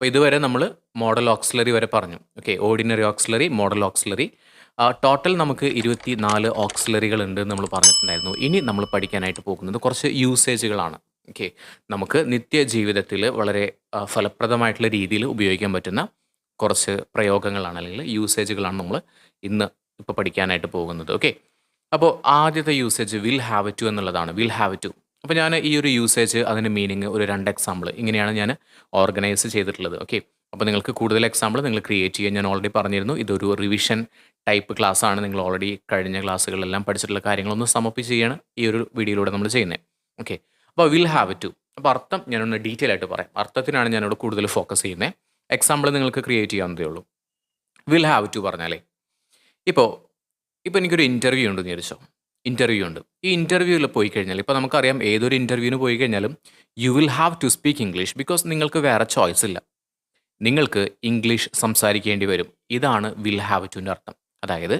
അപ്പോൾ ഇതുവരെ നമ്മൾ മോഡൽ ഓക്സിലറി വരെ പറഞ്ഞു. Okay ordinary auxiliary model auxiliary total നമുക്ക് ഇരുപത്തി നാല് ഓക്സിലറികൾ ഉണ്ട് നമ്മൾ പറഞ്ഞിട്ടുണ്ടായിരുന്നു. ഇനി നമ്മൾ പഠിക്കാനായിട്ട് പോകുന്നത് കുറച്ച് യൂസേജുകളാണ് ഓക്കെ നമുക്ക് നിത്യജീവിതത്തിൽ വളരെ ഫലപ്രദമായിട്ടുള്ള രീതിയിൽ ഉപയോഗിക്കാൻ പറ്റുന്ന കുറച്ച് പ്രയോഗങ്ങളാണ് അല്ലെങ്കിൽ യൂസേജുകളാണ് നമ്മൾ ഇന്ന് ഇപ്പോൾ പഠിക്കാനായിട്ട് പോകുന്നത്. ഓക്കെ അപ്പോൾ ആദ്യത്തെ യൂസേജ് വിൽ ഹാവ് ടു എന്നുള്ളതാണ്. വിൽ ഹാവ് ടു അപ്പോൾ ഞാൻ ഈ ഒരു യൂസേജ് അതിന്റെ മീനിങ് ഒരു രണ്ട് എക്സാമ്പിൾ ഇങ്ങനെയാണ് ഞാൻ ഓർഗനൈസ് ചെയ്തിട്ടുള്ളത് ഓക്കെ അപ്പോൾ നിങ്ങൾക്ക് കൂടുതൽ എക്സാമ്പിൾ നിങ്ങൾ ക്രിയേറ്റ് ചെയ്യാൻ ഞാൻ ഓൾറെഡി പറഞ്ഞിരുന്നു. ഇതൊരു റിവിഷൻ ടൈപ്പ് ക്ലാസ് ആണ്. നിങ്ങൾ ഓൾറെഡി കഴിഞ്ഞ ക്ലാസ്സുകളിലെല്ലാം പഠിച്ചിട്ടുള്ള കാര്യങ്ങളൊന്ന് സമർപ്പിച്ച് ചെയ്യാണ് ഈ ഒരു വീഡിയോയിലൂടെ നമ്മൾ ചെയ്യുന്നത് ഓക്കെ അപ്പോൾ വിൽ ഹാവ് ടു അപ്പോൾ അർത്ഥം ഞാനൊന്ന് ഡീറ്റെയിൽ ആയിട്ട് പറയാം. അർത്ഥത്തിനാണ് ഞാനിവിടെ കൂടുതൽ ഫോക്കസ് ചെയ്യുന്നത് എക്സാമ്പിൾ നിങ്ങൾക്ക് ക്രിയേറ്റ് ചെയ്യാവുന്നതേ ഉള്ളൂ. വിൽ ഹാവ് ടു പറഞ്ഞാലേ. ഇപ്പോൾ ഇപ്പോൾ എനിക്കൊരു ഇന്റർവ്യൂ ഉണ്ടെന്ന് വിചാരിച്ചോ? ഇന്റർവ്യൂ ഉണ്ട്. ഈ ഇന്റർവ്യൂവിൽ പോയി കഴിഞ്ഞാൽ ഇപ്പോൾ നമുക്കറിയാം ഏതൊരു ഇന്റർവ്യൂവിന് പോയി കഴിഞ്ഞാലും you will have to speak English because നിങ്ങൾക്ക് വേറെ ചോയ്സ് ഇല്ല. നിങ്ങൾക്ക് ഇംഗ്ലീഷ് സംസാരിക്കേണ്ടി വരും. ഇതാണ് വിൽ ഹാവ് ടുന്റെ അർത്ഥം. അതായത്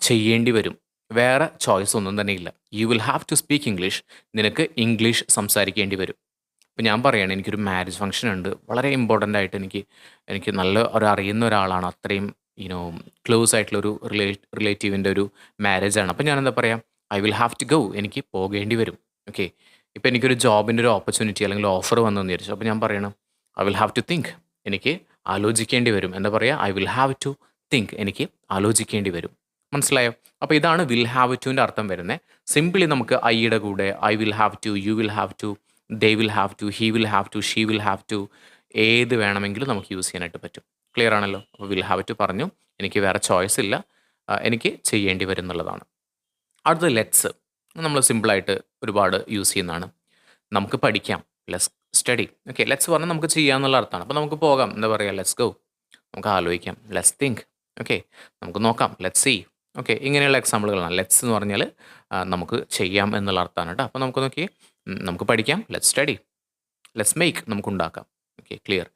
ചെയ്യേണ്ടി വരും. വേറെ ചോയ്സ് ഒന്നും തന്നെ ഇല്ല. You will have to speak English നിനക്ക് ഇംഗ്ലീഷ് സംസാരിക്കേണ്ടി വരും. ഇപ്പം ഞാൻ പറയുകയാണ് എനിക്കൊരു മാരേജ് ഫംഗ്ഷൻ ഉണ്ട്. വളരെ ഇമ്പോർട്ടന്റ് ആയിട്ട് എനിക്ക് എനിക്ക് നല്ല ഒരു അറിയുന്ന ഒരാളാണ്. അത്രയും യുനോ ക്ലോസ് ആയിട്ടുള്ള ഒരു റിലേ റിലേറ്റീവിന്റെ ഒരു മാരേജ് ആണ്. അപ്പം ഞാൻ എന്താ പറയുക I will have to go എനിക്ക് പോകേണ്ടി വരും. ഓക്കെ ഇപ്പം എനിക്കൊരു ജോബിന്റെ ഒരു ഓപ്പർച്യൂണിറ്റി അല്ലെങ്കിൽ ഓഫർ വന്നെന്ന് വിചാരിച്ചു. അപ്പോൾ ഞാൻ പറയണം I will have to think എനിക്ക് ആലോചിക്കേണ്ടി വരും. എന്താ പറയുക I will have to think എനിക്ക് ആലോചിക്കേണ്ടി വരും. മനസ്സിലായോ? അപ്പോൾ ഇതാണ് വിൽ ഹാവ് ടുവിന്റെ അർത്ഥം വരുന്നത്. സിംപിളി നമുക്ക് ഐയുടെ കൂടെ I will have to you will have to they will have to he will have to she will have to ഏത് വേണമെങ്കിലും നമുക്ക് യൂസ് ചെയ്യാനായിട്ട് പറ്റും. ക്ലിയർ ആണല്ലോ. അപ്പോൾ വിൽ ഹാവ് ടു പറഞ്ഞു. എനിക്ക് വേറെ ചോയ്സ് ഇല്ല. എനിക്ക് ചെയ്യേണ്ടി വരും എന്നുള്ളതാണ് അടുത്ത ലെറ്റ്സ് നമ്മൾ സിമ്പിളായിട്ട് ഒരുപാട് യൂസ് ചെയ്യുന്നതാണ്. നമുക്ക് പഠിക്കാം. ലെസ് സ്റ്റഡി ഓക്കെ ലെറ്റ്സ് പറഞ്ഞാൽ നമുക്ക് ചെയ്യാമെന്നുള്ള അർത്ഥമാണ്. അപ്പോൾ നമുക്ക് പോകാം. എന്താ പറയുക ലെറ്റ്സ് ഗോ നമുക്ക് ആലോചിക്കാം. ലെറ്റ്സ് തിങ്ക് ഓക്കെ നമുക്ക് നോക്കാം. ലെറ്റ്സ് സീ ഓക്കെ ഇങ്ങനെയുള്ള എക്സാമ്പിളുകളാണ് ലെറ്റ്സ് എന്ന് പറഞ്ഞാൽ നമുക്ക് ചെയ്യാം എന്നുള്ള അർത്ഥമാണ് കേട്ടോ. അപ്പോൾ നമുക്ക് നോക്കി നമുക്ക് പഠിക്കാം. ലെറ്റ്സ് സ്റ്റഡി ലെറ്റ്സ് മേക്ക് നമുക്ക് ഉണ്ടാക്കാം. ഓക്കെ ക്ലിയർ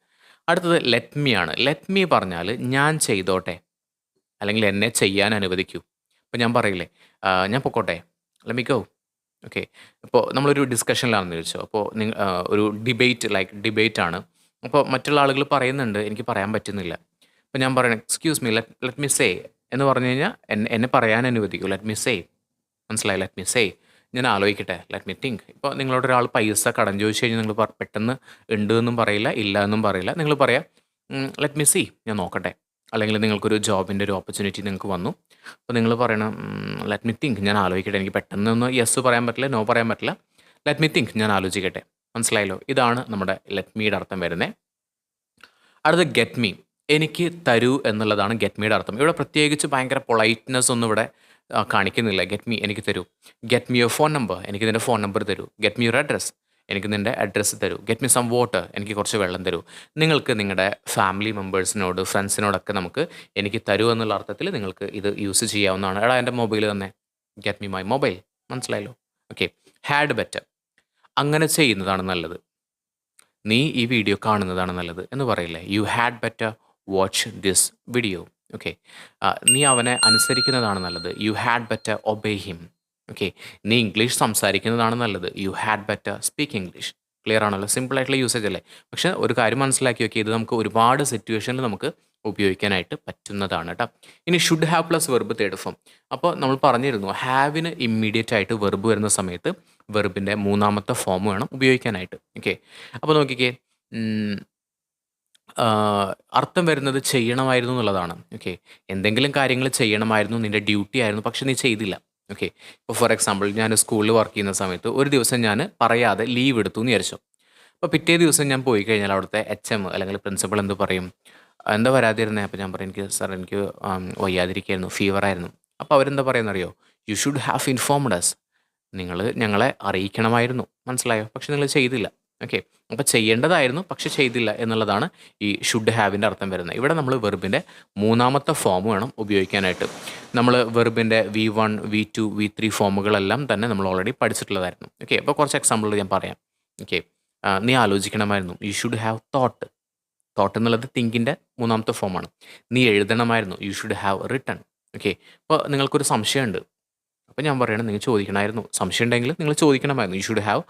അടുത്തത് ലെറ്റ് മീ ആണ്. ലെറ്റ് പറഞ്ഞാൽ ഞാൻ ചെയ്തോട്ടെ. അല്ലെങ്കിൽ എന്നെ ചെയ്യാൻ അനുവദിക്കൂ. അപ്പോൾ ഞാൻ പറയില്ലേ ഞാൻ പൊക്കോട്ടെ. ലെറ്റ് മീ ഓക്കെ ഇപ്പോൾ നമ്മളൊരു ഡിസ്കഷനിലാണെന്ന് ചോദിച്ചോ അപ്പോൾ നിങ്ങൾ ഒരു ഡിബേറ്റ് ലൈക്ക് ഡിബേറ്റ് ആണ്. അപ്പോൾ മറ്റുള്ള ആളുകൾ പറയുന്നുണ്ട് എനിക്ക് പറയാൻ പറ്റുന്നില്ല. അപ്പോൾ ഞാൻ പറയണം excuse me let let me say എന്ന് പറഞ്ഞു കഴിഞ്ഞാൽ എന്നെ എന്നെ പറയാൻ അനുവദിക്കൂ. ലെറ്റ് മീ സേ മനസ്സിലായി? ലെറ്റ് മീ സേ ഞാൻ ആലോചിക്കട്ടെ ലെറ്റ് മീ തിങ്ക് ഇപ്പോൾ നിങ്ങളോട് ഒരാൾ പൈസ കടം ചോദിച്ചു കഴിഞ്ഞാൽ നിങ്ങൾ പെട്ടെന്ന് ഉണ്ട് എന്നും പറയില്ല ഇല്ല എന്നും പറയില്ല. നിങ്ങൾ പറയാം ലെറ്റ് മീ സീ ഞാൻ നോക്കട്ടെ. അല്ലെങ്കിൽ നിങ്ങൾക്കൊരു ജോബിന്റെ ഒരു ഓപ്പർച്യൂണിറ്റി നിങ്ങൾക്ക് വന്നു. അപ്പോൾ നിങ്ങൾ പറയണം ലെറ്റ് മീ തിങ്ക് ഞാൻ ആലോചിക്കട്ടെ. എനിക്ക് പെട്ടെന്ന് ഒന്ന് യെസ് പറയാൻ പറ്റില്ല നോ പറയാൻ പറ്റില്ല. ലെറ്റ് മീ തിങ്ക് ഞാൻ ആലോചിക്കട്ടെ. മനസ്സിലായല്ലോ? ഇതാണ് നമ്മുടെ ലെറ്റ് മീയുടെ അർത്ഥം വരുന്നത് അടുത്ത ഗെറ്റ് മീ എനിക്ക് തരൂ എന്നുള്ളതാണ് ഗെറ്റ് മീയുടെ അർത്ഥം. ഇവിടെ പ്രത്യേകിച്ച് ഭയങ്കര പൊളൈറ്റ്നെസ് ഒന്നും ഇവിടെ കാണിക്കുന്നില്ല. ഗെറ്റ് മീ എനിക്ക് തരൂ. Get me your phone number എനിക്ക് നിന്റെ ഫോൺ നമ്പർ തരൂ. ഗെറ്റ് മീ യുവർ അഡ്രസ്സ് എനിക്ക് നിന്റെ അഡ്രസ്സ് തരൂ. ഗെറ്റ് മീ സം വാട്ടർ എനിക്ക് കുറച്ച് വെള്ളം തരൂ. നിങ്ങൾക്ക് നിങ്ങളുടെ ഫാമിലി മെമ്പേഴ്സിനോട് ഫ്രണ്ട്സിനോടൊക്കെ നമുക്ക് എനിക്ക് തരൂ എന്നുള്ള അർത്ഥത്തിൽ നിങ്ങൾക്ക് ഇത് യൂസ് ചെയ്യാവുന്നതാണ്. എടാ എന്റെ മൊബൈൽ തന്നെ. ഗെറ്റ് മീ മൈ മൊബൈൽ മനസ്സിലായല്ലോ? ഓക്കെ ഹാഡ് ബെറ്റർ അങ്ങനെ ചെയ്യുന്നതാണ് നല്ലത്. നീ ഈ വീഡിയോ കാണുന്നതാണ് നല്ലത് എന്ന് പറയില്ലേ? You had better watch this video okay നീ അവനെ അനുസരിക്കുന്നതാണ് നല്ലത്. You had better obey him okay നീ ഇംഗ്ലീഷ് സംസാരിക്കുന്നതാണ് നല്ലത്. You had better speak English clear ആണല്ലോ? സിമ്പിൾ ആയിട്ടുള്ള യൂസേജ് അല്ലേ? പക്ഷേ ഒരു കാര്യം മനസ്സിലാക്കി നോക്കി ഇത് നമുക്ക് ഒരുപാട് സിറ്റുവേഷനിൽ നമുക്ക് ഉപയോഗിക്കാനായിട്ട് പറ്റുന്നതാണ് കേട്ടോ ഇനി should have plus verb third form അപ്പോൾ നമ്മൾ പറഞ്ഞിരുന്നു ഹാവിന് ഇമ്മീഡിയറ്റ് ആയിട്ട് വെർബ് വരുന്ന സമയത്ത് വെർബിന്റെ മൂന്നാമത്തെ ഫോം വേണം ഉപയോഗിക്കാനായിട്ട്. ഓക്കെ അപ്പോൾ നോക്കിക്കേ. അർത്ഥം വരുന്നത് ചെയ്യണമായിരുന്നു എന്നുള്ളതാണ്. ഓക്കെ എന്തെങ്കിലും കാര്യങ്ങൾ ചെയ്യണമായിരുന്നു നിന്റെ ഡ്യൂട്ടി ആയിരുന്നു പക്ഷെ നീ ചെയ്തില്ല. ഓക്കെ ഇപ്പോൾ ഫോർ എക്സാമ്പിൾ ഞാൻ സ്കൂളിൽ വർക്ക് ചെയ്യുന്ന സമയത്ത് ഒരു ദിവസം ഞാൻ പറയാതെ ലീവ് എടുത്തു എന്ന് വിചാരിച്ചു. അപ്പോൾ പിറ്റേ ദിവസം ഞാൻ പോയി കഴിഞ്ഞാൽ അവിടുത്തെ എച്ച് എം അല്ലെങ്കിൽ പ്രിൻസിപ്പൾ എന്ത് പറയും? എന്താ വരാതിരുന്നേ? അപ്പോൾ ഞാൻ പറയും എനിക്ക് സാർ എനിക്ക് വയ്യാതിരിക്കായിരുന്നു ഫീവർ ആയിരുന്നു. അപ്പോൾ അവരെന്താ പറയുന്നറിയോ? You should have informed us നിങ്ങൾ ഞങ്ങളെ അറിയിക്കണമായിരുന്നു. മനസ്സിലായോ? പക്ഷെ നിങ്ങൾ ചെയ്തില്ല. ഓക്കെ അപ്പോൾ ചെയ്യേണ്ടതായിരുന്നു പക്ഷെ ചെയ്തില്ല എന്നുള്ളതാണ് ഈ ഷുഡ് ഹാവിന്റെ അർത്ഥം വരുന്നത്. ഇവിടെ നമ്മൾ വെർബിന്റെ മൂന്നാമത്തെ ഫോം വേണം ഉപയോഗിക്കാനായിട്ട്. നമ്മൾ വെർബിന്റെ V one V two V three ഫോമുകളെല്ലാം തന്നെ നമ്മൾ ഓൾറെഡി പഠിച്ചിട്ടുള്ളതായിരുന്നു. ഓക്കെ അപ്പോൾ കുറച്ച് എക്സാമ്പിൾ ഞാൻ പറയാം. ഓക്കെ നീ ആലോചിക്കണമായിരുന്നു. You should have thought thought എന്നുള്ളത് തിങ്കിന്റെ മൂന്നാമത്തെ ഫോമാണ് നീ എഴുതണമായിരുന്നു. You should have written okay അപ്പോൾ നിങ്ങൾക്കൊരു സംശയമുണ്ട്. അപ്പോൾ ഞാൻ പറയണം നിങ്ങൾ ചോദിക്കണമായിരുന്നു. സംശയം ഉണ്ടെങ്കിൽ നിങ്ങൾ ചോദിക്കണമായിരുന്നു. യു ഷുഡ് ഹാവ്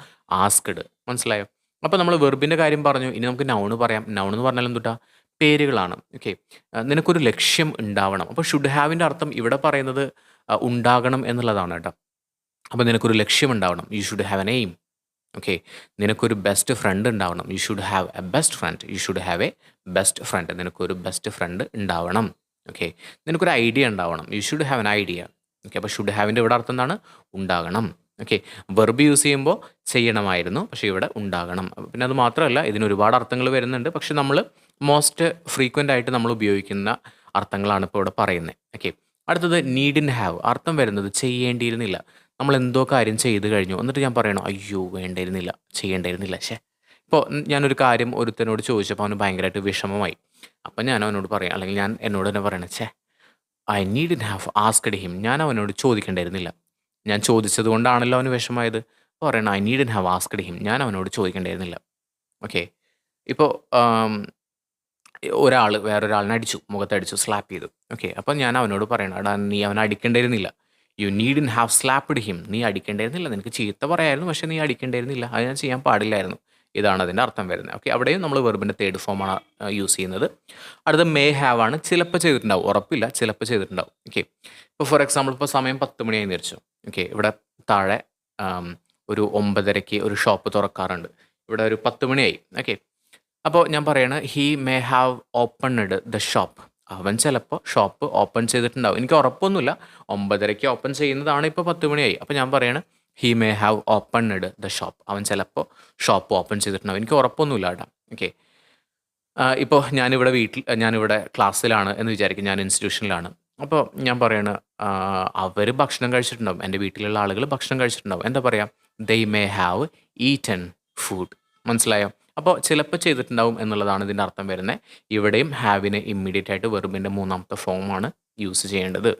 ആസ്ക്ഡ് മനസ്സിലായോ? അപ്പോൾ നമ്മൾ വെർബിന്റെ കാര്യം പറഞ്ഞു. ഇനി നമുക്ക് നൗണ് പറയാം. നൗൺ എന്ന് പറഞ്ഞാൽ എന്തുട്ടാ? പേരുകളാണ്. ഓക്കെ നിനക്കൊരു ലക്ഷ്യം ഉണ്ടാവണം. അപ്പോൾ ഷുഡ് ഹാവിന്റെ അർത്ഥം ഇവിടെ പറയുന്നത് ഉണ്ടാകണം എന്നുള്ളതാണ് കേട്ടോ. അപ്പോൾ നിനക്കൊരു ലക്ഷ്യം ഉണ്ടാവണം. You should have an aim okay നിനക്കൊരു ബെസ്റ്റ് ഫ്രണ്ട് ഉണ്ടാവണം. You should have a best friend you should have a best friend നിനക്കൊരു ബെസ്റ്റ് ഫ്രണ്ട് ഉണ്ടാവണം. ഓക്കെ നിനക്കൊരു ഐഡിയ ഉണ്ടാവണം. You should have an idea okay അപ്പോൾ ഷുഡ് ഹാവിന്റെ ഇവിടെ അർത്ഥം എന്താണ്? ഉണ്ടാകണം. ഓക്കെ വെർബ് യൂസ് ചെയ്യുമ്പോൾ ചെയ്യണമായിരുന്നു പക്ഷെ ഇവിടെ ഉണ്ടാകണം. പിന്നെ അത് മാത്രമല്ല ഇതിന് ഒരുപാട് അർത്ഥങ്ങൾ വരുന്നുണ്ട് പക്ഷെ നമ്മൾ മോസ്റ്റ് ഫ്രീക്വന്റ് ആയിട്ട് നമ്മൾ ഉപയോഗിക്കുന്ന അർത്ഥങ്ങളാണ് ഇപ്പോൾ ഇവിടെ പറയുന്നത് ഓക്കെ അടുത്തത് നീഡ് ഇൻ ഹാവ് അർത്ഥം വരുന്നത് ചെയ്യേണ്ടിയിരുന്നില്ല. നമ്മൾ എന്തോ കാര്യം ചെയ്ത് കഴിഞ്ഞു. എന്നിട്ട് ഞാൻ പറയണോ അയ്യോ വേണ്ടിയിരുന്നില്ല ചെയ്യേണ്ടിയിരുന്നില്ല. ശേ ഇപ്പോൾ ഞാനൊരു കാര്യം ഒരുത്തനോട് ചോദിച്ചപ്പോൾ അവന് ഭയങ്കരമായിട്ട് വിഷമമായി. അപ്പം ഞാൻ അവനോട് പറയാം അല്ലെങ്കിൽ ഞാൻ എന്നോട് തന്നെ പറയണേ ഛേ I needn't have asked him ഞാൻ അവനോട് ചോദിക്കേണ്ടിയിരുന്നില്ല. ഞാൻ ചോദിച്ചത് കൊണ്ടാണല്ലോ അവന് വിഷമമായത് അപ്പോൾ പറയണം I needn't have asked him ഞാൻ അവനോട് ചോദിക്കേണ്ടായിരുന്നില്ല. ഓക്കെ ഇപ്പോൾ ഒരാൾ വേറൊരാളിനെ അടിച്ചു മുഖത്തടിച്ചു സ്ലാപ്പ് ചെയ്തു. ഓക്കെ അപ്പോൾ ഞാൻ അവനോട് പറയണം എടാ നീ അവനെ അടിക്കേണ്ടിയിരുന്നില്ല. You needn't have slapped him നീ അടിക്കേണ്ടിയിരുന്നില്ല. നിനക്ക് ചീത്ത പറയായിരുന്നു പക്ഷേ നീ അടിക്കേണ്ടിയിരുന്നില്ല. അത് ഞാൻ ചെയ്യാൻ പാടില്ലായിരുന്നു. ഇതാണ് അതിന്റെ അർത്ഥം വരുന്നത്. ഓക്കെ അവിടെയും നമ്മൾ വെർബിന്റെ തേർഡ് ഫോമാണ് യൂസ് ചെയ്യുന്നത്. അടുത്ത മേ ഹാവ് ആണ് ചിലപ്പോൾ ചെയ്തിട്ടുണ്ടാവും. ഉറപ്പില്ല ചിലപ്പോൾ ചെയ്തിട്ടുണ്ടാവും. ഓക്കെ ഇപ്പോൾ ഫോർ എക്സാമ്പിൾ ഇപ്പോൾ സമയം പത്ത് മണിയായി നിരിച്ചു ഓക്കെ ഇവിടെ താഴെ ഒരു ഒമ്പതരയ്ക്ക് ഒരു ഷോപ്പ് തുറക്കാറുണ്ട്. ഇവിടെ ഒരു പത്ത് മണിയായി. ഓക്കെ അപ്പോൾ ഞാൻ പറയണ he may have opened the shop അവൻ ചിലപ്പോൾ ഷോപ്പ് ഓപ്പൺ ചെയ്തിട്ടുണ്ടാവും. എനിക്ക് ഉറപ്പൊന്നുമില്ല. ഒമ്പതരയ്ക്ക് ഓപ്പൺ ചെയ്യുന്നതാണ് ഇപ്പോൾ പത്ത് മണിയായി. അപ്പോൾ ഞാൻ പറയണ he may have opened the shop അവൻ ചിലപ്പോൾ ഷോപ്പ് ഓപ്പൺ ചെയ്തിട്ടുണ്ടാവും. എനിക്ക് ഉറപ്പൊന്നുമില്ല കേട്ടോ. ഓക്കെ ഇപ്പോൾ ഞാനിവിടെ വീട്ടിൽ ഞാനിവിടെ ക്ലാസ്സിലാണ് എന്ന് വിചാരിക്കും. ഞാൻ ഇൻസ്റ്റിറ്റ്യൂഷനിലാണ് അപ്പോൾ ഞാൻ പറയണ അവർ ഭക്ഷണം കഴിച്ചിട്ടുണ്ടാവും. എന്റെ വീട്ടിലുള്ള ആളുകൾ ഭക്ഷണം കഴിച്ചിട്ടുണ്ടാവും. എന്താ പറയുക they may have eaten food മനസ്സിലായോ? അപ്പോൾ ചിലപ്പോൾ ചെയ്തിട്ടുണ്ടാവും എന്നുള്ളതാണ് ഇതിന്റെ അർത്ഥം വരുന്നത്. ഇവിടെയും ഹാവിന് ഇമ്മീഡിയറ്റ് ആയിട്ട് വെറുബിന്റെ മൂന്നാമത്തെ ഫോമാണ് യൂസ് ചെയ്യേണ്ടത്.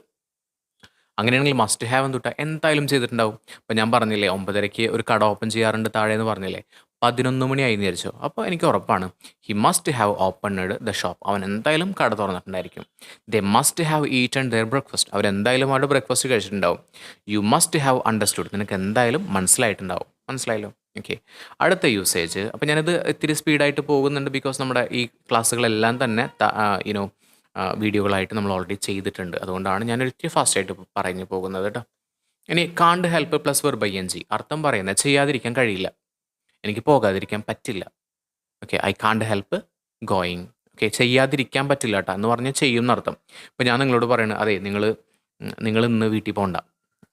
അങ്ങനെയാണെങ്കിൽ മസ്റ്റ് ഹാവ് എന്തുട്ടാ എന്തായാലും ചെയ്തിട്ടുണ്ടാവും. അപ്പോൾ ഞാൻ പറഞ്ഞില്ലേ ഒമ്പതരയ്ക്ക് ഒരു കട ഓപ്പൺ ചെയ്യാറുണ്ട് താഴെ എന്ന് പറഞ്ഞില്ലേ പതിനൊന്ന് മണിയായി വിചാരിച്ചു. അപ്പോൾ എനിക്ക് ഉറപ്പാണ് he must have opened the shop അവൻ എന്തായാലും കട തുറന്നിട്ടുണ്ടായിരിക്കും. The must have eat and their breakfast അവരെന്തായാലും അവരുടെ ബ്രേക്ക്ഫാസ്റ്റ് കഴിച്ചിട്ടുണ്ടാവും. യു മസ്റ്റ് ഹാവ് അണ്ടർസ്റ്റുഡ് നിനക്ക് എന്തായാലും മനസ്സിലായിട്ടുണ്ടാവും. മനസ്സിലായല്ലോ? ഓക്കെ അടുത്ത യൂസേജ് അപ്പോൾ ഞാനിത് ഇത്തിരി സ്പീഡായിട്ട് പോകുന്നുണ്ട് ബിക്കോസ് നമ്മുടെ ഈ ക്ലാസ്സുകളെല്ലാം തന്നെ യുനോ വീഡിയോകളായിട്ട് നമ്മൾ ഓൾറെഡി ചെയ്തിട്ടുണ്ട്. അതുകൊണ്ടാണ് ഞാൻ ഇത്തിരി ഫാസ്റ്റായിട്ട് പറഞ്ഞു പോകുന്നത് കേട്ടോ ഇനി can't help plus verb N G അർത്ഥം പറയുന്നത് ചെയ്യാതിരിക്കാൻ കഴിയില്ല. എനിക്ക് പോകാതിരിക്കാൻ പറ്റില്ല. Okay I can't help going okay ചെയ്യാതിരിക്കാൻ പറ്റില്ല കേട്ടോ എന്ന് പറഞ്ഞാൽ ചെയ്യും എന്നർത്ഥം. ഇപ്പോൾ ഞാൻ നിങ്ങളോട് പറയണത് അതെ നിങ്ങൾ നിങ്ങൾ ഇന്ന് വീട്ടിൽ പോകണ്ട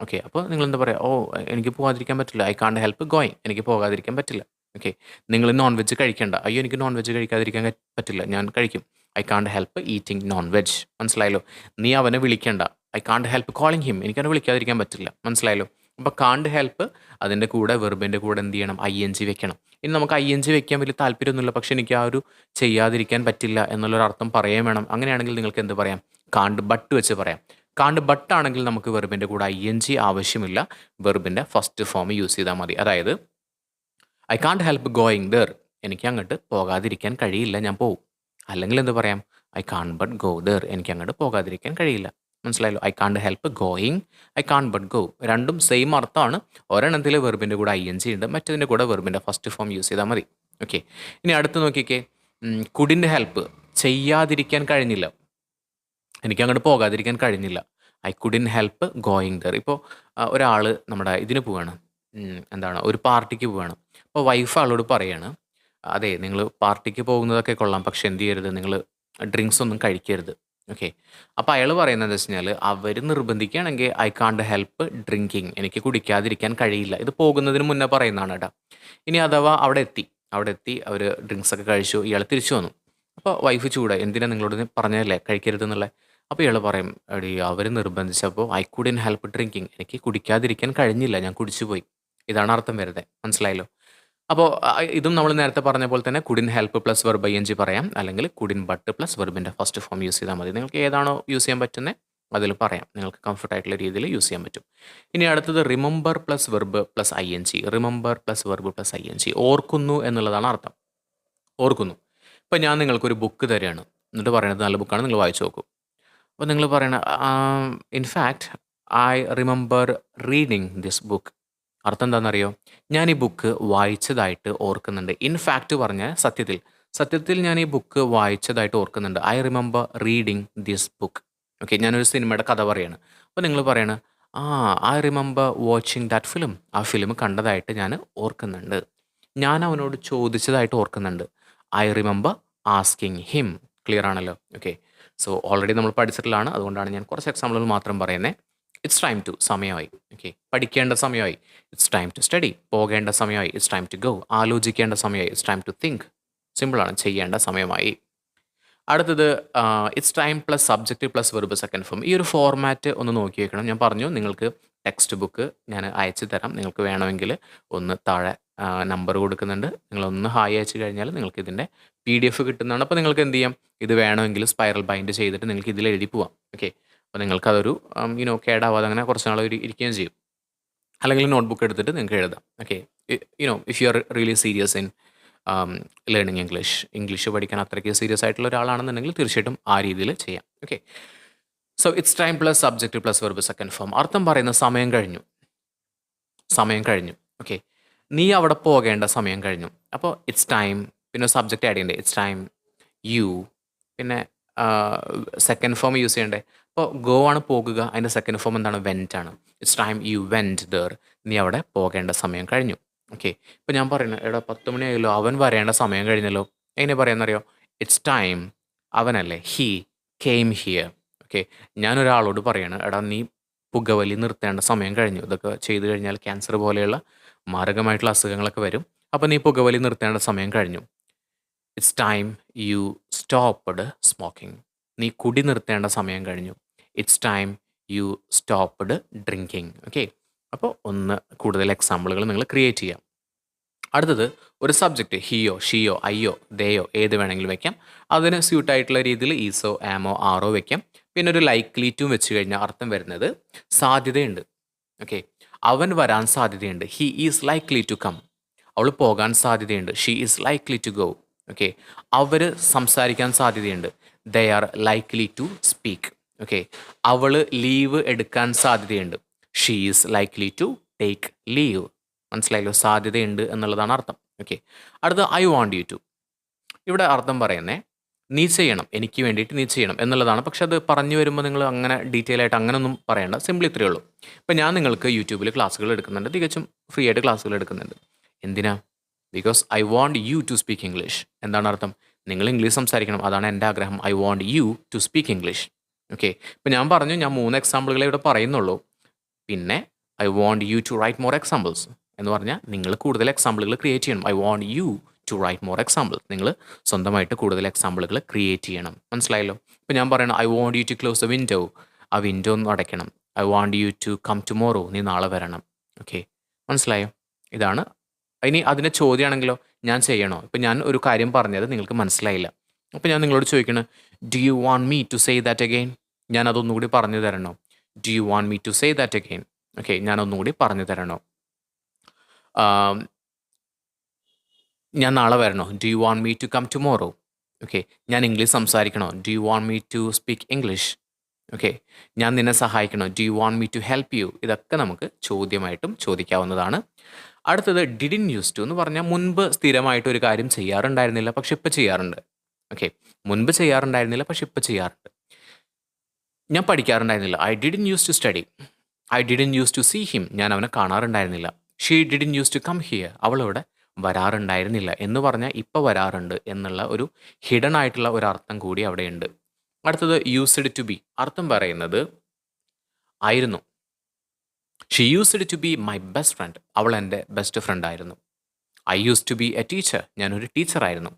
ഓക്കെ അപ്പോൾ നിങ്ങൾ എന്താ പറയുക ഓ എനിക്ക് പോകാതിരിക്കാൻ പറ്റില്ല. ഐ കാണ്ട് ഹെൽപ്പ് ഗോയിങ് എനിക്ക് പോകാതിരിക്കാൻ പറ്റില്ല. ഓക്കെ നിങ്ങൾ നോൺ വെജ് കഴിക്കേണ്ട. അയ്യോ എനിക്ക് നോൺ വെജ് കഴിക്കാതിരിക്കാൻ പറ്റില്ല. ഞാൻ കഴിക്കും. I can't help eating non veg മനസ്സിലായല്ലോ? നീ അവനെ വിളിക്കണ്ട. I can't help calling him എനിക്ക് അവനെ വിളിക്കാതിരിക്കാൻ പറ്റില്ല. മനസ്സിലായല്ലോ? അപ്പോൾ കാണ്ട് ഹെൽപ്പ് അതിന്റെ കൂടെ വെർബിന്റെ കൂടെ എന്ത് ചെയ്യണം? ഐ എൻ ജി വെക്കണം. ഇനി നമുക്ക് ഐ എൻ ജി വെക്കാൻ വലിയ താല്പര്യമൊന്നുമില്ല. പക്ഷെ എനിക്ക് ആ ഒരു ചെയ്യാതിരിക്കാൻ പറ്റില്ല എന്നുള്ളൊരു അർത്ഥം പറയാൻ വേണം. അങ്ങനെയാണെങ്കിൽ നിങ്ങൾക്ക് എന്ത് പറയാം? കാണ്ട് ബട്ട് വെച്ച് പറയാം. കാണ്ട് ബട്ട് ആണെങ്കിൽ നമുക്ക് വെർബിന്റെ കൂടെ ഐ എൻ ജി ആവശ്യമില്ല. വെർബിന്റെ ഫസ്റ്റ് ഫോം യൂസ് ചെയ്താൽ മതി. അതായത് I can't help going there എനിക്ക് അങ്ങോട്ട് പോകാതിരിക്കാൻ കഴിയില്ല. ഞാൻ പോവും. അല്ലെങ്കിൽ എന്ത് പറയാം I can but go there എനിക്ക് അങ്ങോട്ട് പോകാതിരിക്കാൻ കഴിയില്ല. മനസ്സിലായല്ലോ? I can't help going I can but go രണ്ടും സെയിം അർത്ഥമാണ്. ഒരെണ്ണത്തിൽ വെർബിന്റെ കൂടെ ഐ എൻ ജി ഉണ്ട്. മറ്റതിന്റെ കൂടെ വെർബിന്റെ ഫസ്റ്റ് ഫോം യൂസ് ചെയ്താൽ മതി. ഓക്കെ ഇനി അടുത്ത് നോക്കിക്കേ. കുടിന്റെ ഹെൽപ്പ് ചെയ്യാതിരിക്കാൻ കഴിഞ്ഞില്ല. എനിക്ക് അങ്ങോട്ട് പോകാതിരിക്കാൻ കഴിഞ്ഞില്ല. I couldn't help going there ഇപ്പോൾ ഒരാൾ നമ്മുടെ ഇതിന് പോവാണ്. എന്താണ്? ഒരു പാർട്ടിക്ക് പോവാണ്. അപ്പോൾ വൈഫ് ആളോട് പറയാണ് അതെ നിങ്ങൾ പാർട്ടിക്ക് പോകുന്നതൊക്കെ കൊള്ളാം പക്ഷെ എന്ത് ചെയ്യരുത് നിങ്ങൾ ഡ്രിങ്ക്സ് ഒന്നും കഴിക്കരുത്. ഓക്കെ. അപ്പോൾ അയാൾ പറയുന്നത് എന്താ വെച്ച് കഴിഞ്ഞാൽ അവർ നിർബന്ധിക്കുകയാണെങ്കിൽ ഐ കാണ്ട് ഹെൽപ്പ് ഡ്രിങ്കിങ് എനിക്ക് കുടിക്കാതിരിക്കാൻ കഴിയില്ല. ഇത് പോകുന്നതിന് മുന്നേ പറയുന്നതാണ് കേട്ടോ. ഇനി അഥവാ അവിടെ എത്തി അവിടെ എത്തി അവർ ഡ്രിങ്ക്സ് ഒക്കെ കഴിച്ചു ഇയാൾ തിരിച്ചു വന്നു. അപ്പോൾ വൈഫ് ചൂട് എന്തിനാ നിങ്ങളോട് പറഞ്ഞല്ലേ കഴിക്കരുത് എന്നുള്ളത് അപ്പോൾ ഇയാൾ പറയും എടി അവർ നിർബന്ധിച്ചപ്പോൾ ഐ കുഡിൻ ഹെൽപ്പ് ഡ്രിങ്കിങ് എനിക്ക് കുടിക്കാതിരിക്കാൻ കഴിഞ്ഞില്ല ഞാൻ കുടിച്ചു പോയി ഇതാണ് അർത്ഥം വരുന്നത് മനസ്സിലായല്ലോ? അപ്പോൾ ഇതും നമ്മൾ നേരത്തെ പറഞ്ഞ പോലെ തന്നെ couldn't help plus verb I N G പറയാം. അല്ലെങ്കിൽ കുഡിൻ ബട്ട് പ്ലസ് വെർബിന്റെ ഫസ്റ്റ് ഫോം യൂസ് ചെയ്താൽ മതി. നിങ്ങൾക്ക് ഏതാണോ യൂസ് ചെയ്യാൻ പറ്റുന്നത് അതിൽ പറയാം. നിങ്ങൾക്ക് കംഫർട്ട് ആയിട്ടുള്ള രീതിയിൽ യൂസ് ചെയ്യാൻ പറ്റും. ഇനി അടുത്തത് remember plus verb plus I N G remember plus verb plus I N G ഓർക്കുന്നു എന്നുള്ളതാണ് അർത്ഥം. ഓർക്കുന്നു. ഇപ്പം ഞാൻ നിങ്ങൾക്കൊരു ബുക്ക് തരികയാണ് എന്നിട്ട് പറയുന്നത് നല്ല ബുക്കാണ് നിങ്ങൾ വായിച്ചു നോക്കൂ. അപ്പോൾ നിങ്ങൾ പറയണ in fact I remember reading this book അർത്ഥം എന്താണെന്നറിയോ ഞാൻ ഈ ബുക്ക് വായിച്ചതായിട്ട് ഓർക്കുന്നുണ്ട്. ഇൻ ഫാക്റ്റ് പറഞ്ഞ സത്യത്തിൽ. സത്യത്തിൽ ഞാൻ ഈ ബുക്ക് വായിച്ചതായിട്ട് ഓർക്കുന്നുണ്ട്. I remember reading this book okay ഞാനൊരു സിനിമയുടെ കഥ പറയാണ്. അപ്പോൾ നിങ്ങൾ പറയണ ആ I remember watching that film ആ ഫിലിം കണ്ടതായിട്ട് ഞാൻ ഓർക്കുന്നുണ്ട്. ഞാൻ അവനോട് ചോദിച്ചതായിട്ട് ഓർക്കുന്നുണ്ട്. I remember asking him clear ആണല്ലോ? ഓക്കെ സോ ഓൾറെഡി നമ്മൾ പഠിച്ചിട്ടുള്ളതാണ്. അതുകൊണ്ടാണ് ഞാൻ കുറച്ച് എക്സാമ്പിളുകൾ മാത്രം പറയുന്നത് ഇറ്റ്സ് ടൈം ടു സമയമായി. ഓക്കെ പഠിക്കേണ്ട സമയമായി. ഇറ്റ്സ് ടൈം ടു സ്റ്റഡി പോകേണ്ട സമയമായി. ഇറ്റ്സ് ടൈം ടു ഗോ ആലോചിക്കേണ്ട സമയമായി. ഇറ്റ്സ് ടൈം ടു തിങ്ക് സിമ്പിളാണ് ചെയ്യേണ്ട സമയമായി. അടുത്തത് it's time plus subject plus verb second form ഈ ഒരു ഫോർമാറ്റ് ഒന്ന് നോക്കി വെക്കണം ഞാൻ പറഞ്ഞു നിങ്ങൾക്ക് ടെക്സ്റ്റ് ബുക്ക് ഞാൻ അയച്ചു തരാം. നിങ്ങൾക്ക് വേണമെങ്കിൽ ഒന്ന് താഴെ നമ്പർ കൊടുക്കുന്നുണ്ട്. നിങ്ങളൊന്ന് ഹായ് അയച്ചു കഴിഞ്ഞാൽ നിങ്ങൾക്ക് ഇതിന്റെ പി ഡി എഫ് കിട്ടുന്നതാണ്. അപ്പോൾ നിങ്ങൾക്ക് എന്ത് ചെയ്യാം? ഇത് വേണമെങ്കിൽ സ്പൈറൽ ബൈൻഡ് ചെയ്തിട്ട് നിങ്ങൾക്ക് ഇതിൽ എഴുതി പോവാം. ഓക്കെ അപ്പോൾ നിങ്ങൾക്കതൊരു യുനോ കേടാവാതെ അങ്ങനെ കുറച്ച് നാൾ ഇരിക്കുകയും ചെയ്യും. അല്ലെങ്കിൽ നോട്ട്ബുക്ക് എടുത്തിട്ട് നിങ്ങൾക്ക് എഴുതാം. Okay you know if you are really serious in learning English English പഠിക്കാൻ അത്രയ്ക്ക് സീരിയസ് ആയിട്ടുള്ള ഒരാളാണെന്നുണ്ടെങ്കിൽ തീർച്ചയായിട്ടും ആ രീതിയിൽ ചെയ്യാം. Okay so it's time plus subject plus verb second form അർത്ഥം പറയുന്ന സമയം കഴിഞ്ഞു. സമയം കഴിഞ്ഞു. ഓക്കെ നീ അവിടെ പോകേണ്ട സമയം കഴിഞ്ഞു. അപ്പോൾ ഇറ്റ്സ് ടൈം പിന്നെ സബ്ജക്റ്റ് ആഡ് ചെയ്യണ്ടേ? ഇറ്റ്സ് ടൈം യു പിന്നെ സെക്കൻഡ് ഫോം യൂസ് ചെയ്യണ്ടേ? അപ്പോൾ ഗോ ആണ് പോകുക. അതിന്റെ സെക്കൻഡ് ഫോം എന്താണ്? വെന്റ് ആണ്. It's time you went there നീ അവിടെ പോകേണ്ട സമയം കഴിഞ്ഞു. ഓക്കെ ഇപ്പോൾ ഞാൻ പറയുന്നത് എടാ പത്ത് മണിയായല്ലോ. അവൻ വരേണ്ട സമയം കഴിഞ്ഞല്ലോ. എങ്ങനെ പറയാമെന്നറിയോ ഇറ്റ്സ് ടൈം അവനല്ലേ. ഹീ കെയിം ഹിയർ ഓക്കെ ഞാനൊരാളോട് പറയാണ് എടാ നീ പുകവലി നിർത്തേണ്ട സമയം കഴിഞ്ഞു. ഇതൊക്കെ ചെയ്തു കഴിഞ്ഞാൽ ക്യാൻസർ പോലെയുള്ള മാരകമായിട്ടുള്ള അസുഖങ്ങളൊക്കെ വരും. അപ്പോൾ നീ പുകവലി നിർത്തേണ്ട സമയം കഴിഞ്ഞു. It's time you stopped smoking നീ കുടി നിർത്തേണ്ട സമയം കഴിഞ്ഞു. It's time you stopped drinking okay അപ്പോൾ ഒന്ന് കൂടുതൽ എക്സാമ്പിളുകൾ നിങ്ങൾ ക്രിയേറ്റ് ചെയ്യാം. അടുത്തത് ഒരു സബ്ജക്റ്റ് ഹിയോ ഷിയോ അയ്യോ ദയോ ഏത് വേണമെങ്കിലും വെക്കാം. അതിന് സ്യൂട്ടായിട്ടുള്ള രീതിയിൽ ഈസോ ആമോ ആറോ വെക്കാം. പിന്നെ ഒരു ലൈക്ക്ലി ടു വെച്ച് കഴിഞ്ഞാൽ അർത്ഥം വരുന്നത് സാധ്യതയുണ്ട്. ഓക്കെ അവൻ വരാൻ സാധ്യതയുണ്ട്. He is likely to come അവൾ പോകാൻ സാധ്യതയുണ്ട്. She is likely to go okay അവർ സംസാരിക്കാൻ സാധ്യതയുണ്ട്. They are likely to speak okay അവൾ ലീവ് എടുക്കാൻ സാധ്യതയുണ്ട്. She is likely to take leave മനസ്സിലായല്ലോ? സാധ്യതയുണ്ട് എന്നുള്ളതാണ് അർത്ഥം. ഓക്കെ അടുത്ത ഐ വാണ്ട് യു ടു ഇവിടെ അർത്ഥം പറയുന്നേ നീ ചെയ്യണം. എനിക്ക് വേണ്ടിയിട്ട് നീ ചെയ്യണം. എന്നുള്ളതാണ്. പക്ഷെ അത് പറഞ്ഞു വരുമ്പോൾ നിങ്ങൾ അങ്ങനെ ഡീറ്റെയിൽ ആയിട്ട് അങ്ങനെയൊന്നും പറയേണ്ട. സിംപ്ലി ഇത്രയേ ഉള്ളൂ. ഇപ്പം ഞാൻ നിങ്ങൾക്ക് യൂട്യൂബിൽ ക്ലാസ്സുകൾ എടുക്കുന്നുണ്ട്. തികച്ചും ഫ്രീ ആയിട്ട് ക്ലാസ്സുകൾ എടുക്കുന്നുണ്ട്. എന്തിനാ? Because I want you to speak English എന്താണ് അർത്ഥം? നിങ്ങൾ ഇംഗ്ലീഷ് സംസാരിക്കണം. അതാണ് എന്റെ ആഗ്രഹം. I want you to speak English okay ഇപ്പം ഞാൻ പറഞ്ഞു ഞാൻ മൂന്ന് എക്സാമ്പിളുകളെ ഇവിടെ പറയുന്നുള്ളൂ. പിന്നെ I want you to write more examples എന്ന് പറഞ്ഞാൽ നിങ്ങൾ കൂടുതൽ എക്സാമ്പിളുകൾ ക്രിയേറ്റ് ചെയ്യണം. I want you to write more example നിങ്ങൾ സ്വന്തമായിട്ട് കൂടുതൽ എക്സാമ്പിളുകൾ ക്രിയേറ്റ് ചെയ്യണം. മനസ്സിലായല്ലോ? ഇപ്പം ഞാൻ പറയണം I want you to close a window ആ വിൻഡോ ഒന്ന് അടയ്ക്കണം. I want you to come tomorrow നീ നാളെ വരണം. ഓക്കെ മനസ്സിലായോ? ഇതാണ്. ഇനി അതിന്റെ ചോദ്യമാണെങ്കിലോ ഞാൻ ചെയ്യണോ? ഇപ്പം ഞാൻ ഒരു കാര്യം പറഞ്ഞത് നിങ്ങൾക്ക് മനസ്സിലായില്ല. അപ്പം ഞാൻ നിങ്ങളോട് ചോദിക്കണം do you want me to say that again ഞാൻ അതൊന്നുകൂടി പറഞ്ഞു തരണോ? Do you want me to say that again okay ഞാൻ ഒന്നുകൂടി പറഞ്ഞു തരണോ? ഞാൻ നാളെ വരണോ? Do you want me to come tomorrow okay ഞാൻ English സംസാരിക്കണോ? Do you want me to speak English okay ഞാൻ നിന്നെ സഹായിക്കണോ? Do you want me to help you ഇതൊക്കെ നമുക്ക് ചോദ്യമായിട്ടും ചോദിക്കാവുന്നതാണ്. അടുത്തത് ഡിഡിൻ യൂസ് ടു എന്ന് പറഞ്ഞാൽ മുൻപ് സ്ഥിരമായിട്ട് ഒരു കാര്യം ചെയ്യാറുണ്ടായിരുന്നില്ല പക്ഷെ ഇപ്പം ചെയ്യാറുണ്ട്. ഓക്കെ മുൻപ് ചെയ്യാറുണ്ടായിരുന്നില്ല പക്ഷെ ഇപ്പം ചെയ്യാറുണ്ട്. ഞാൻ പഠിക്കാറുണ്ടായിരുന്നില്ല. I didn't use to study I didn't use to see him ഞാൻ അവനെ കാണാറുണ്ടായിരുന്നില്ല. She didn't use to come here അവളിവിടെ വരാറുണ്ടായിരുന്നില്ല എന്ന് പറഞ്ഞാൽ ഇപ്പോൾ വരാറുണ്ട് എന്നുള്ള ഒരു ഹിഡൻ ആയിട്ടുള്ള ഒരു അർത്ഥം കൂടി അവിടെയുണ്ട്. അടുത്തത് യൂസ്ഡ് ടു ബി അർത്ഥം പറയുന്നത് ആയിരുന്നു. She used to be my best friend അവൾ എന്റെ ബെസ്റ്റ് ഫ്രണ്ട് ആയിരുന്നു. I use to be a teacher ഞാനൊരു ടീച്ചറായിരുന്നു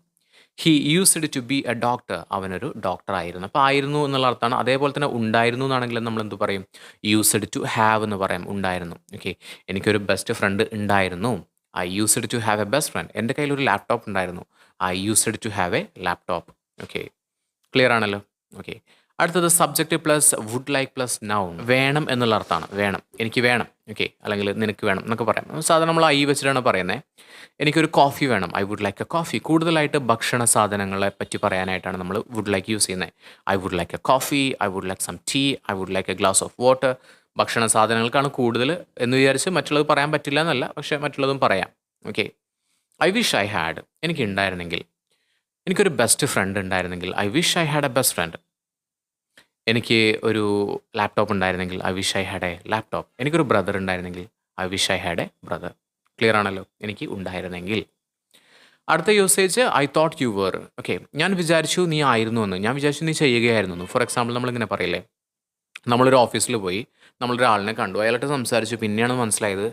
he used to be a doctor അവനൊരു ഡോക്ടർ ആയിരുന്നു. അപ്പോൾ ആയിരുന്നു എന്നുള്ള അർത്ഥമാണ്. അതേപോലെ തന്നെ ഉണ്ടായിരുന്നു എന്നാണെങ്കിൽ നമ്മൾ എന്ത് പറയും? യൂസ്ഡ് ടു ഹാവ് എന്ന് പറയാം. ഉണ്ടായിരുന്നു. ഓക്കെ എനിക്കൊരു ബെസ്റ്റ് ഫ്രണ്ട് ഉണ്ടായിരുന്നു. I used to have a best friend എന്റെ കയ്യിൽ ഒരു ലാപ്ടോപ്പ് ഉണ്ടായിരുന്നു. I used to have a laptop okay clear ആണല്ലോ? ഓക്കെ അടുത്തത് subject plus would like plus noun വേണം എന്നുള്ള അർത്ഥമാണ്. വേണം. എനിക്ക് വേണം. ഓക്കെ അല്ലെങ്കിൽ നിനക്ക് വേണം എന്നൊക്കെ പറയാം. സാധാരണ നമ്മൾ ഐ വെച്ചിട്ടാണ് പറയുന്നത് എനിക്കൊരു കോഫി വേണം. I would like a coffee കൂടുതലായിട്ട് ഭക്ഷണ സാധനങ്ങളെ പറ്റി പറയാനായിട്ടാണ് നമ്മൾ വുഡ് ലൈക്ക് യൂസ് ചെയ്യുന്നത് I would like a coffee I would like some tea I would like a glass of water ഭക്ഷണ സാധനങ്ങൾക്കാണ് കൂടുതൽ എന്ന് വിചാരിച്ച് മറ്റുള്ളത് പറയാൻ പറ്റില്ല എന്നല്ല പക്ഷേ മറ്റുള്ളതും പറയാം. Okay I wish I had എനിക്ക് ഉണ്ടായിരുന്നെങ്കിൽ. എനിക്കൊരു ബെസ്റ്റ് ഫ്രണ്ട് ഉണ്ടായിരുന്നെങ്കിൽ. I wish I had a best friend എനിക്ക് ഒരു ലാപ്ടോപ്പ് ഉണ്ടായിരുന്നെങ്കിൽ I wish I had a laptop എനിക്കൊരു ബ്രദർ ഉണ്ടായിരുന്നെങ്കിൽ I wish I had a brother clear ആണല്ലോ? എനിക്ക് ഉണ്ടായിരുന്നെങ്കിൽ. അടുത്ത usage I thought you were okay ഞാൻ വിചാരിച്ചു നീ ആയിരുന്നു എന്ന്. ഞാൻ വിചാരിച്ചു നീ ചെയ്യുകയായിരുന്നു എന്ന്. ഫോർ എക്സാമ്പിൾ നമ്മളിങ്ങനെ പറയില്ലേ? നമ്മളൊരു ഓഫീസിൽ പോയി നമ്മളൊരാളിനെ കണ്ടു. അയാളായിട്ട് സംസാരിച്ചു. പിന്നെയാണ് മനസ്സിലായത്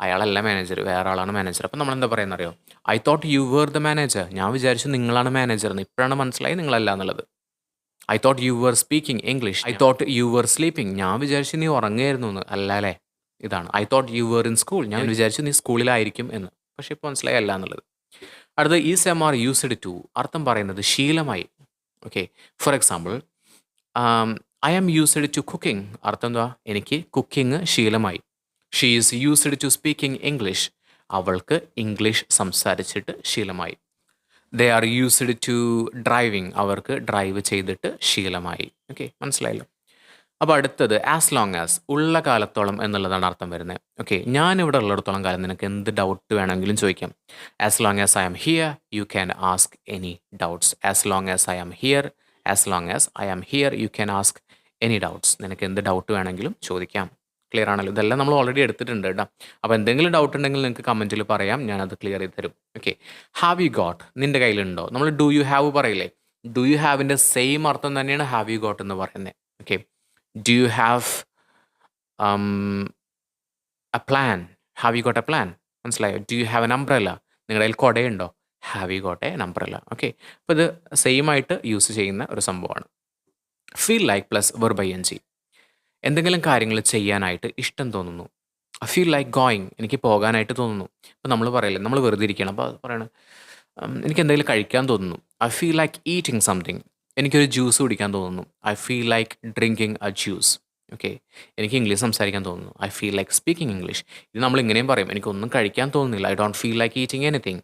അയാളല്ല മാനേജർ വേറെ ആളാണ് മാനേജർ അപ്പം പറയുന്നത് അറിയോ I thought you were the manager ഞാൻ വിചാരിച്ചു നിങ്ങളാണ് മാനേജർ എന്ന്. ഇപ്പോഴാണ് മനസ്സിലായി നിങ്ങളല്ല എന്നുള്ളത്. I thought you were speaking English I thought you were sleeping ഞാൻ വിചാരിച്ചു നീ ഉറങ്ങായിരുന്നു എന്ന്. അല്ല അല്ലേ ഇതാണ്. I thought you were in school ഞാൻ വിചാരിച്ചു നീ സ്കൂളിലായിരിക്കും എന്ന്. പക്ഷെ ഇപ്പോൾ മനസ്സിലായി അല്ല എന്നുള്ളത്. അടുത്ത is am are used to അർത്ഥം പറയുന്നത് ശീലമായി. Okay for example I am used to cooking അർത്ഥം എന്താ? എനിക്ക് കുക്കിംഗ് ശീലമായി. She is used to speaking English അവൾക്ക് ഇംഗ്ലീഷ് സംസാരിച്ചിട്ട് ശീലമായി. They are used to driving അവർക്ക് ഡ്രൈവ് ചെയ്തിട്ട് ശീലമായി. ഓക്കെ മനസ്സിലായല്ലോ? അപ്പോൾ അടുത്തത് ആസ് ലോങ് ആസ് ഉള്ള കാലത്തോളം എന്നുള്ളതാണ് അർത്ഥം വരുന്നത്. ഓക്കെ ഞാൻ ഇവിടെ ഉള്ളിടത്തോളം കാലം നിനക്ക് എന്ത് ഡൗട്ട് വേണമെങ്കിലും ചോദിക്കാം. As long as I am here you can ask any doubts as long as I am here as long as I am here you can ask any doubts നിനക്ക് എന്ത് ഡൗട്ട് വേണമെങ്കിലും ചോദിക്കാം. ക്ലിയർ ആണല്ലോ. ഇതെല്ലാം നമ്മൾ already എടുത്തിട്ടുണ്ട് കേട്ടോ. അപ്പോൾ എന്തെങ്കിലും ഡൗട്ട് ഉണ്ടെങ്കിൽ നിങ്ങൾക്ക് കമന്റിൽ പറയാം. ഞാനത് ക്ലിയർ ചെയ്ത് തരും. ഓക്കെ ഹാവ് യു ഗോട്ട് നിന്റെ കയ്യിലുണ്ടോ? നമ്മൾ ഡു യു ഹാവ് പറയില്ലേ? ഡു യു ഹാവിന്റെ സെയിം അർത്ഥം തന്നെയാണ് ഹാവ് യു ഗോട്ട് എന്ന് പറയുന്നത് okay do you have a plan have you got a plan മനസ്സിലായോ? Do you have an umbrella നിങ്ങളുടെ കയ്യിൽ കൊടയുണ്ടോ? Have you got a umbrella okay അപ്പോൾ ഇത് സെയിം ആയിട്ട് യൂസ് ചെയ്യുന്ന ഒരു സംഭവമാണ്. Feel like plus verb I N G എന്തെങ്കിലും കാര്യങ്ങൾ ചെയ്യാനായിട്ട് ഇഷ്ടം തോന്നുന്നു. ഐ ഫീൽ ലൈക്ക് ഗോയിങ് എനിക്ക് പോകാനായിട്ട് തോന്നുന്നു. ഇപ്പം നമ്മൾ പറയില്ലേ നമ്മൾ വെറുതെ ഇരിക്കണം അപ്പോൾ പറയണം എനിക്ക് എന്തെങ്കിലും കഴിക്കാൻ തോന്നുന്നു. I feel like eating something എനിക്കൊരു ജ്യൂസ് കുടിക്കാൻ തോന്നുന്നു. I feel like drinking a juice okay എനിക്ക് ഇംഗ്ലീഷ് സംസാരിക്കാൻ തോന്നുന്നു. I feel like speaking English ഇത് നമ്മൾ ഇങ്ങനെയും പറയും. എനിക്കൊന്നും കഴിക്കാൻ തോന്നുന്നില്ല. I don't feel like eating anything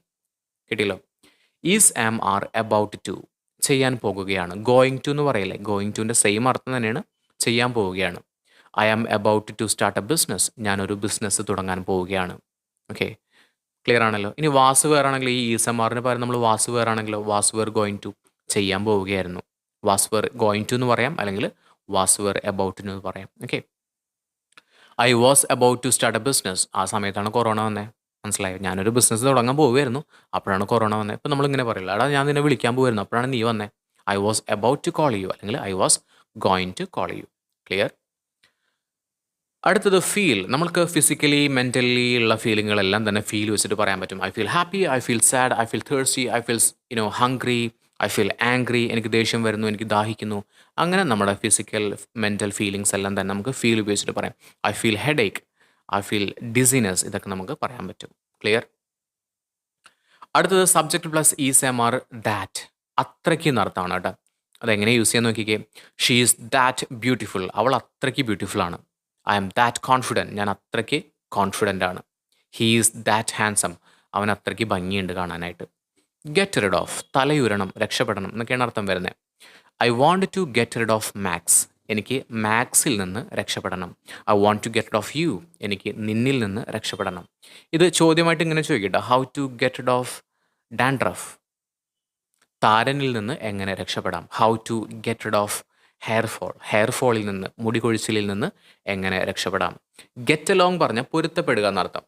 കിട്ടിയല്ലോ is am are about to ചെയ്യാൻ പോകുകയാണ്. ഗോയിങ് ടു എന്ന് പറയില്ലേ? ഗോയിങ് ടുവിന്റെ സെയിം അർത്ഥം തന്നെയാണ്. ചെയ്യാൻ പോവുകയാണ് I am about to start a business ഞാനൊരു ബിസിനസ് തുടങ്ങാൻ പോവുകയാണ്. ഓക്കെ ക്ലിയർ ആണല്ലോ? ഇനി വാസ് വേറാണെങ്കിൽ ഈ ഈസ് എം ആറിന് പകരം നമ്മൾ വാസ് വേറാണെങ്കിലോ വാസ് വേർ ഗോയിങ് ടു ചെയ്യാൻ പോവുകയായിരുന്നു. വാസ് വെർ ഗോയിങ് ടു എന്ന് പറയാം. അല്ലെങ്കിൽ വാസ് വേർ അബൌട്ട് എന്ന് പറയാം. Okay I was about to start a business ആ സമയത്താണ് കൊറോണ വന്നത് മനസ്സിലായോ? ഞാനൊരു ബിസിനസ് തുടങ്ങാൻ പോവുമായിരുന്നു അപ്പോഴാണ് കൊറോണ വന്നത് ഇപ്പം നമ്മളിങ്ങനെ പറയില്ല എടാ ഞാൻ നിന്നെ വിളിക്കാൻ പോയിരുന്നു അപ്പോഴാണ് നീ വന്നത് I was about to call you അല്ലെങ്കിൽ I was going to call you clear അടുത്തത് ഫീൽ നമുക്ക് ഫിസിക്കലി മെന്റലി ഉള്ള ഫീലിങ്ങുകളെല്ലാം തന്നെ ഫീൽ വെച്ചിട്ട് പറയാൻ പറ്റും. I feel happy I feel sad I feel thirsty I feel you know hungry I feel angry എനിക്ക് ദേഷ്യം വരുന്നു എനിക്ക് ദാഹിക്കുന്നു. അങ്ങനെ നമ്മുടെ ഫിസിക്കൽ മെന്റൽ ഫീലിങ്സ് എല്ലാം തന്നെ നമുക്ക് ഫീൽ ഉപയോഗിച്ചിട്ട് പറയാം. I feel head I feel dizziness ഇതൊക്കെ നമുക്ക് പറയാൻ പറ്റും. ക്ലിയർ അടുത്തത് subject plus is am are that അത്രയ്ക്ക് നടത്താണ് കേട്ടോ. അതെങ്ങനെ യൂസ് ചെയ്യാൻ നോക്കിക്കേ? ഷീ ഈസ് ദാറ്റ് ബ്യൂട്ടിഫുൾ അവൾ അത്രയ്ക്ക് ബ്യൂട്ടിഫുൾ ആണ്. ഐ എം ദാറ്റ് കോൺഫിഡന്റ് ഞാൻ അത്രയ്ക്ക് കോൺഫിഡന്റ് ആണ്. ഹീ ഈസ് ദാറ്റ് ഹാൻസം അവൻ അത്രയ്ക്ക് ഭംഗിയുണ്ട് കാണാനായിട്ട്. ഗെറ്റ് റിഡ് ഓഫ് തലയുരണം. രക്ഷപ്പെടണം. എന്നൊക്കെയാണ് അർത്ഥം വരുന്നത്. I want to get rid of Max എനിക്ക് മാക്സിൽ നിന്ന് രക്ഷപ്പെടണം. I want to get of you എനിക്ക് നിന്നിൽ നിന്ന് രക്ഷപ്പെടണം. ഇത് ചോദ്യമായിട്ട് ഇങ്ങനെ ചോദിക്കട്ടെ. How to get of dandruff താരനിൽ നിന്ന് എങ്ങനെ രക്ഷപ്പെടാം? How to get of hair fall hair ഫോളിൽ നിന്ന് മുടി കൊഴിച്ചിലിൽ നിന്ന് എങ്ങനെ രക്ഷപ്പെടാം? ഗെറ്റ് അലോങ് പറഞ്ഞ പൊരുത്തപ്പെടുക എന്നർത്ഥം.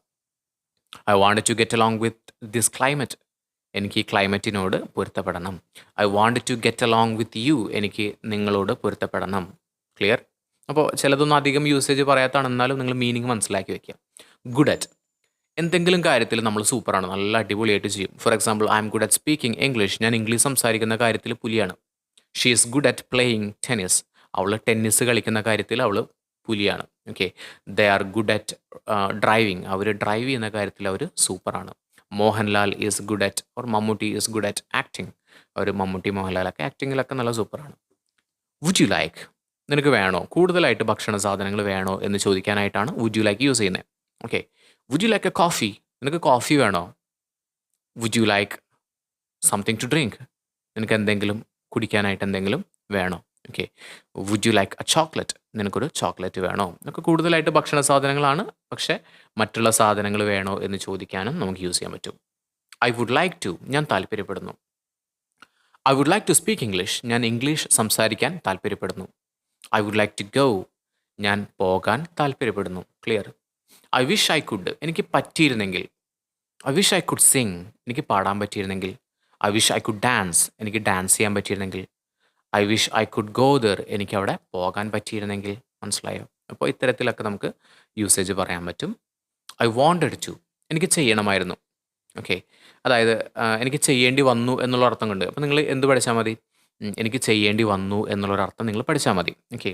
I want to get along with this climate എനിക്ക് ഈ ക്ലൈമറ്റിനോട് പൊരുത്തപ്പെടണം. I want to get along with you എനിക്ക് നിങ്ങളോട് പൊരുത്തപ്പെടണം. ക്ലിയർ അപ്പോൾ ചിലതൊന്നും അധികം യൂസേജ് പറയാത്താണ് എന്നാലും നിങ്ങൾ മീനിങ് മനസ്സിലാക്കി വെക്കുക. ഗുഡ് അറ്റ് എന്തെങ്കിലും കാര്യത്തിൽ നമ്മൾ സൂപ്പറാണ് നല്ല അടിപൊളിയായിട്ട് ചെയ്യും. For example I am good at speaking English ഞാൻ ഇംഗ്ലീഷ് സംസാരിക്കുന്ന കാര്യത്തിൽ പുലിയാണ്. She is good at playing tennis അവൾ ടെന്നീസ് കളിക്കുന്ന കാര്യത്തിൽ അവൾ പുലിയാണ്. Okay they are good at driving our drive ചെയ്യുന്ന കാര്യത്തിൽ അവർ സൂപ്പറാണ്. Mohanlal is good at or Mammootty is good at acting അവർ മമ്മൂട്ടി മോഹൻലാലൊക്കെ ആക്ടിങ്ങിലൊക്കെ നല്ല സൂപ്പറാണ്. വുഡ് യു ലൈക്ക് നിനക്ക് വേണോ? കൂടുതലായിട്ട് ഭക്ഷണ സാധനങ്ങൾ വേണോ എന്ന് ചോദിക്കാനായിട്ടാണ് വുഡ് യു ലൈക്ക് യൂസ് ചെയ്യുന്നത് okay would you like a coffee നിനക്ക് കോഫി വേണോ? Would you like something to drink നിനക്ക് എന്തെങ്കിലും കുടിക്കാനായിട്ട് എന്തെങ്കിലും വേണോ? Okay would you like a chocolate നിനക്കൊരു ചോക്ലേറ്റ് വേണോ? എന്നൊക്കെ കൂടുതലായിട്ട് ഭക്ഷണ സാധനങ്ങളാണ്. പക്ഷേ മറ്റുള്ള സാധനങ്ങൾ വേണോ എന്ന് ചോദിക്കാനും നമുക്ക് യൂസ് ചെയ്യാൻ പറ്റും. ഐ വുഡ് ലൈക്ക് ടു ഞാൻ താല്പര്യപ്പെടുന്നു. I would like to speak English ഞാൻ ഇംഗ്ലീഷ് സംസാരിക്കാൻ താല്പര്യപ്പെടുന്നു. I would like to go ഞാൻ പോകാൻ താല്പര്യപ്പെടുന്നു. Clear I wish I could എനിക്ക് പറ്റിയിരുന്നെങ്കിൽ. I wish I could sing എനിക്ക് പാടാൻ പറ്റിയിരുന്നെങ്കിൽ. I wish I could dance എനിക്ക് ഡാൻസ് ചെയ്യാൻ പറ്റിയിരുന്നെങ്കിൽ. I wish I could go there എനിക്ക് അവിടെ പോകാൻ പറ്റിയിരുന്നെങ്കിൽ. മനസ്സിലായോ? അപ്പോൾ ഇത്തരത്തിലൊക്കെ നമുക്ക് യൂസേജ് പറയാൻ പറ്റും. ഐ വോണ്ടഡ് ടു എനിക്ക് ചെയ്യണമായിരുന്നു. ഓക്കെ അതായത് എനിക്ക് ചെയ്യേണ്ടി വന്നു എന്നുള്ള അർത്ഥം കൊണ്ട്. അപ്പോൾ നിങ്ങൾ എന്ത് പഠിച്ചാൽ മതി? എനിക്ക് ചെയ്യേണ്ടി വന്നു എന്നുള്ളൊരർത്ഥം നിങ്ങൾ പഠിച്ചാൽ മതി. ഓക്കെ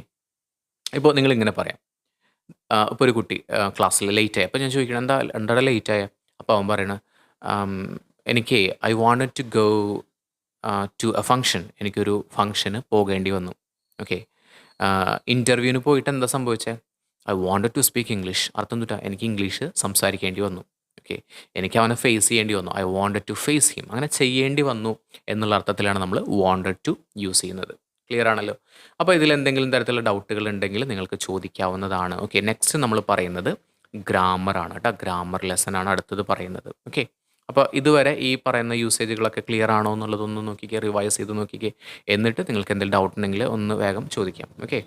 ഇപ്പോൾ നിങ്ങൾ ഇങ്ങനെ പറയാം. ഇപ്പോൾ ഒരു കുട്ടി ക്ലാസ്സിൽ ലേറ്റ് ആയി. അപ്പോൾ ഞാൻ ചോദിക്കണം എന്താ എന്താ ലേറ്റ് ആയ? അപ്പോൾ അവൻ പറയണ എനിക്ക് I wanted to go to a function എനിക്കൊരു ഫങ്ഷന് പോകേണ്ടി വന്നു. ഓക്കെ ഇന്റർവ്യൂവിന് പോയിട്ട് എന്താ സംഭവിച്ചത് I wanted to speak English അർത്ഥം തൊട്ടാ എനിക്ക് ഇംഗ്ലീഷ് സംസാരിക്കേണ്ടി വന്നു. ഓക്കെ എനിക്ക് അവനെ ഫേസ് ചെയ്യേണ്ടി വന്നു. I wanted to face him അങ്ങനെ ചെയ്യേണ്ടി വന്നു എന്നുള്ള അർത്ഥത്തിലാണ് നമ്മൾ വാണ്ടഡ് ടു യൂസ് ചെയ്യുന്നത്. ക്ലിയർ ആണല്ലോ? അപ്പോൾ ഇതിൽ എന്തെങ്കിലും തരത്തിലുള്ള ഡൗട്ടുകൾ ഉണ്ടെങ്കിൽ നിങ്ങൾക്ക് ചോദിക്കാവുന്നതാണ്. ഓക്കെ നെക്സ്റ്റ് നമ്മൾ പറയുന്നത് ഗ്രാമർ ആണ്. കേട്ടോ ഗ്രാമർ ലെസൺ ആണ് അടുത്തത് പറയുന്നത്. ഓക്കെ അപ്പോൾ ഇതുവരെ ഈ പറയുന്ന യൂസേജുകളൊക്കെ ക്ലിയർ ആണോ എന്നുള്ളതൊന്ന് നോക്കിക്കേ റിവൈസ് ചെയ്ത് നോക്കിക്കേ. എന്നിട്ട് നിങ്ങൾക്ക് എന്തെങ്കിലും ഡൗട്ട് ഉണ്ടെങ്കിൽ ഒന്ന് വേഗം ചോദിക്കാം. ഓക്കെ